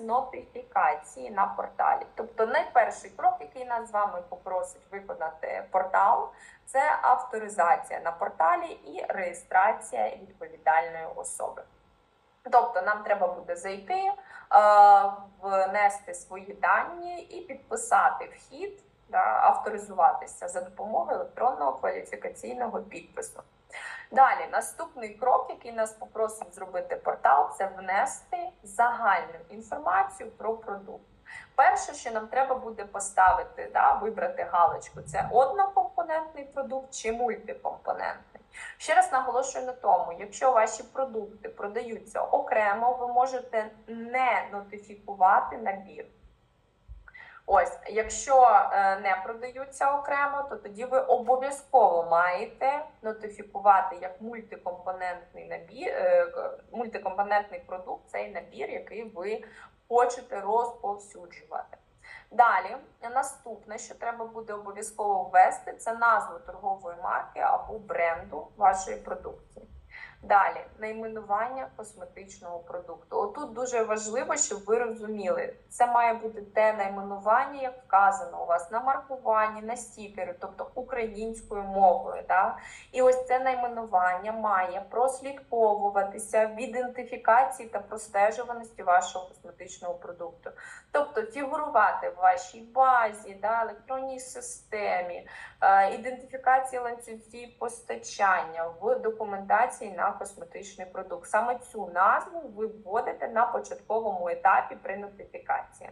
нотифікації на порталі. Тобто, найперший крок, який нас з вами попросить виконати портал, це авторизація на порталі і реєстрація відповідальної особи. Тобто, нам треба буде зайти, е, внести свої дані і підписати вхід, да, авторизуватися за допомогою електронного кваліфікаційного підпису. Далі, наступний крок, який нас попросить зробити портал, це внести загальну інформацію про продукт. Перше, що нам треба буде поставити, да, вибрати галочку, це однокомпонентний продукт чи мультикомпонентний. Ще раз наголошую на тому, якщо ваші продукти продаються окремо, ви можете не нотифікувати набір. Ось, якщо е, не продаються окремо, то тоді ви обов'язково маєте нотифікувати як мультикомпонентний набір, е, мультикомпонентний продукт, цей набір, який ви хочете розповсюджувати. Далі, наступне, що треба буде обов'язково ввести, це назву торгової марки або бренду вашої продукції. Далі найменування косметичного продукту. Отут дуже важливо, щоб ви розуміли, це має бути те найменування, як вказано у вас на маркуванні, на стікері, тобто українською мовою. Да? І ось це найменування має прослідковуватися в ідентифікації та простежуваності вашого косметичного продукту. Тобто фігурувати в вашій базі, да, електронній системі, е, ідентифікації ланцюгів постачання в документації на косметичний продукт. Саме цю назву ви вводите на початковому етапі при нотифікації.